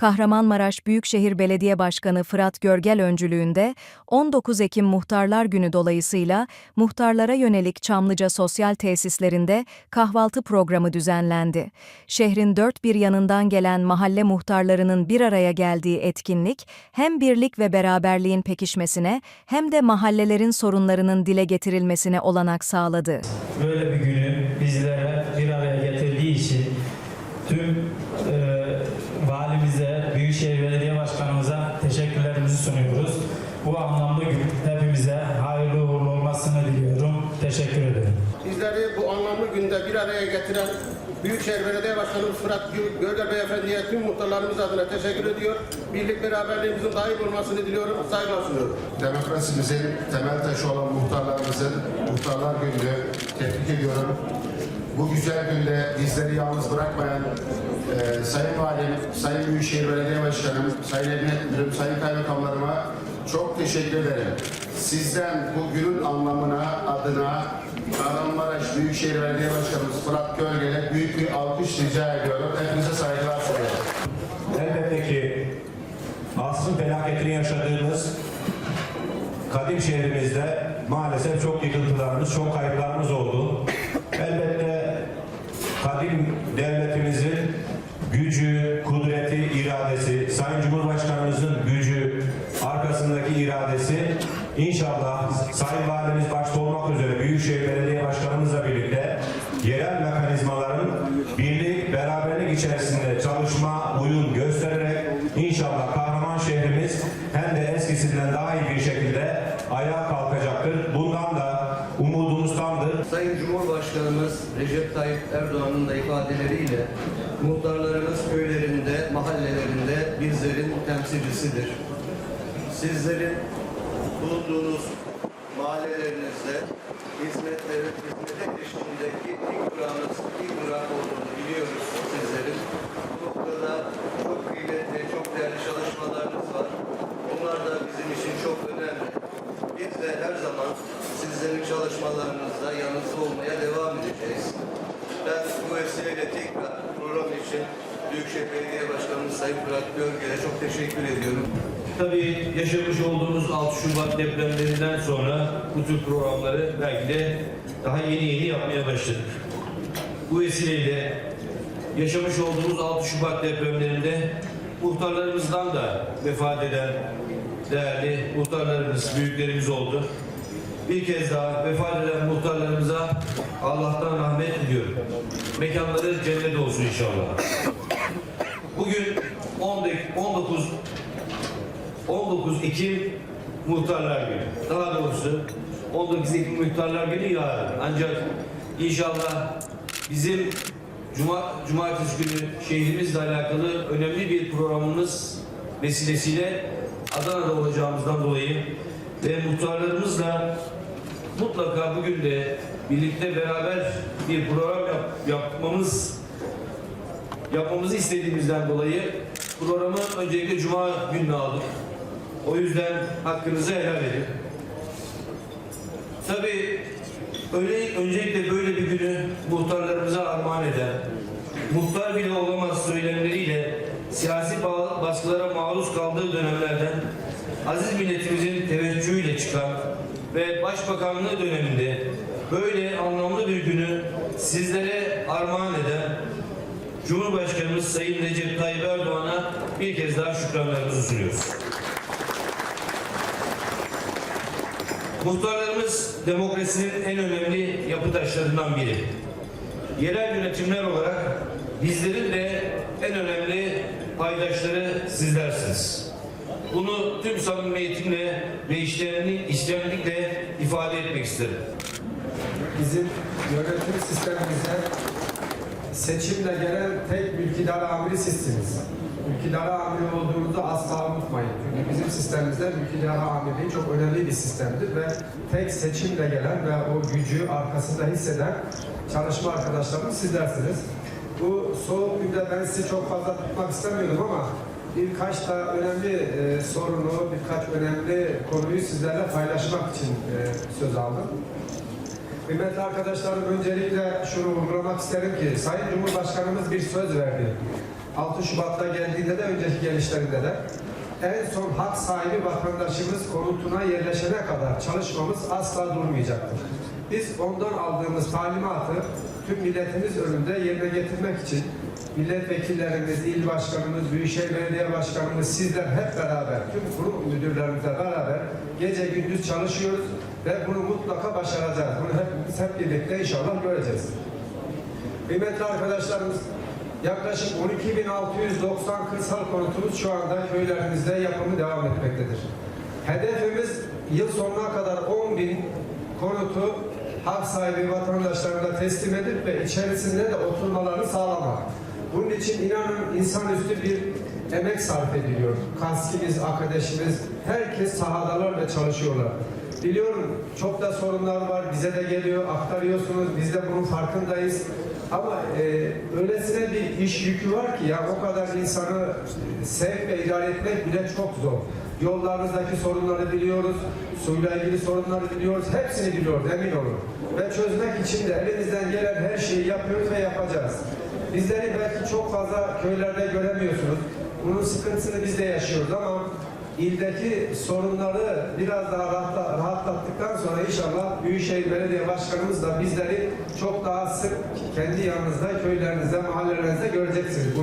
Kahramanmaraş Büyükşehir Belediye Başkanı Fırat Görgel öncülüğünde 19 Ekim Muhtarlar Günü dolayısıyla muhtarlara yönelik Çamlıca Sosyal Tesislerinde kahvaltı programı düzenlendi. Şehrin dört bir yanından gelen mahalle muhtarlarının bir araya geldiği etkinlik hem birlik ve beraberliğin pekişmesine hem de mahallelerin sorunlarının dile getirilmesine olanak sağladı. böyle bir günü bizlere bir araya getirdiği için tüm e, Büyükşehir Belediye Başkanımıza teşekkürlerimizi sunuyoruz. Bu anlamlı gün hepimize hayırlı uğurlu olmasını diliyorum. Teşekkür ederim. Bizleri bu anlamlı günde bir araya getiren Büyükşehir Belediye Başkanımız Fırat Gö- Görgel Beyefendi'ye tüm muhtarlarımız adına teşekkür ediyor. Birlik beraberliğimizin daim olmasını diliyorum. Saygılar sunuyorum. Demokrasimizin temel taşı olan muhtarlarımızın Muhtarlar Günü'nü tebrik ediyorum. Bu güzel günde bizleri yalnız bırakmayan e, Sayın Valim, Sayın Büyükşehir Belediye Başkanım, Sayın Emniyet Müdürüm, Sayın Kaymakamlarıma çok teşekkür ederim. Sizden bu günün anlamına, adına Kahramanmaraş Büyükşehir Belediye Başkanımız Fırat Gölgel'e büyük bir alkış rica ediyorum. Hepinize saygılar sunuyorum. Elbette ki asrın felaketini yaşadığımız kadim şehrimizde maalesef çok yıkıntılarımız, çok kayıplarımız oldu. Elbette devletimizin gücü, kudreti, iradesi, Sayın Cumhurbaşkanımızın gücü, arkasındaki iradesi inşallah Sayın Valimiz başta olmak üzere Büyükşehir Belediye Başkanımızla birlikte yerel mekanizmaların birlik, beraberlik içerisinde çalışma, uyum göstererek inşallah kahraman şehrimiz hem de eskisinden daha iyi bir şekilde ayağa kalkacaktır. Tamdır. Sayın Cumhurbaşkanımız Recep Tayyip Erdoğan'ın da ifadeleriyle muhtarlarımız köylerinde, mahallelerinde bizlerin temsilcisidir. Sizlerin bulunduğunuz mahallelerinizde hizmetlerin, hizmete eşliğindeki ilk durağınız, ilk durak olduğunu biliyoruz sizlerin. Bu noktada çok kıymetli, çok değerli çalışmalarınız var. Bunlar da bizim için çok önemli. Biz de her zaman sizlerin çalışmalarınızda yanınızda olmaya devam edeceğiz. Ben bu vesileyle tekrar program için Büyükşehir Belediye Başkanımız Sayın Fırat Görgel'e çok teşekkür ediyorum. Tabii yaşamış olduğumuz 6 Şubat depremlerinden sonra bu tür programları belki de daha yeni yeni yapmaya başladık. Bu vesileyle yaşamış olduğumuz 6 Şubat depremlerinde muhtarlarımızdan da vefat eden değerli muhtarlarımız, büyüklerimiz oldu. Bir kez daha vefat eden muhtarlarımıza Allah'tan rahmet diliyorum. Mekanları cennet olsun inşallah. Bugün 19 19 Ekim Muhtarlar Günü. Daha doğrusu 19 Ekim Muhtarlar Günü yarın. Ancak inşallah bizim Cuma, Cumartesi günü şehrimizle alakalı önemli bir programımız vesilesiyle Adana'da olacağımızdan dolayı ve muhtarlarımızla mutlaka bugün de birlikte beraber bir program yap- yapmamız yapmamızı istediğimizden dolayı programı öncelikle Cuma gününe aldık. O yüzden hakkınızı helal edin. Tabii öyle, öncelikle böyle bir günü muhtarlarımıza armağan eden, muhtar bile olamaz söylemleriyle siyasi ba- baskılara maruz kaldığı dönemlerden aziz milletimizin teveccühüyle çıkan ve başbakanlığı döneminde böyle anlamlı bir günü sizlere armağan eden Cumhurbaşkanımız Sayın Recep Tayyip Erdoğan'a bir kez daha şükranlarımızı sunuyoruz. Muhtarlarımız demokrasinin en önemli yapı taşlarından biri. Yerel yönetimler olarak bizlerin de en önemli paydaşları sizlersiniz. Bunu tüm samimiyetimle ve işlerini, işlerimlikle ifade etmek isterim. bizim yönetim sistemimize seçimle gelen tek mülkidar amiri sizsiniz. Mülkidar amiri olduğunuzu asla unutmayın. Çünkü bizim sistemimizde mülkidar amirliği çok önemli bir sistemdir ve tek seçimle gelen ve o gücü arkasında hisseden çalışma arkadaşlarımız sizlersiniz. Bu soğuk günde ben sizi çok fazla tutmak istemiyordum ama birkaç da önemli e, sorunu, birkaç önemli konuyu sizlerle paylaşmak için e, söz aldım. Kıymetli arkadaşlarım öncelikle şunu vurgulamak isterim ki Sayın Cumhurbaşkanımız bir söz verdi. 6 Şubat'ta geldiğinde de önceki gelişlerinde de en son hak sahibi vatandaşımız konutuna yerleşene kadar çalışmamız asla durmayacaktır. Biz ondan aldığımız talimatı tüm milletimiz önünde yerine getirmek için milletvekillerimiz, il başkanımız, büyükşehir belediye başkanımız, sizler hep beraber, tüm kurum müdürlerimizle beraber gece gündüz çalışıyoruz ve bunu mutlaka başaracağız. Bunu hep, hep birlikte inşallah göreceğiz. Kıymetli arkadaşlarımız, yaklaşık 12.690 kırsal konutumuz şu anda köylerimizde yapımı devam etmektedir. Hedefimiz yıl sonuna kadar 10.000 konutu hak sahibi vatandaşlarına teslim edip ve içerisinde de oturmalarını sağlamak. Bunun için inanın insanüstü bir emek sarf ediliyor. Kaskimiz, arkadaşımız, herkes sahadalar ve çalışıyorlar. Biliyorum çok da sorunlar var, bize de geliyor, aktarıyorsunuz, biz de bunun farkındayız. Ama e, öylesine bir iş yükü var ki ya o kadar insanı e, sevk ve idare etmek bile çok zor. Yollarınızdaki sorunları biliyoruz, suyla ilgili sorunları biliyoruz, hepsini biliyoruz emin olun. Ve çözmek için de elimizden gelen her şeyi yapıyoruz ve yapacağız. Bizleri belki çok fazla köylerde göremiyorsunuz. Bunun sıkıntısını biz de yaşıyoruz ama ildeki sorunları biraz daha rahatla- rahatlattıktan sonra inşallah Büyükşehir Belediye Başkanımız da bizleri çok daha sık kendi yanınızda, köylerinizde, mahallelerinizde göreceksiniz.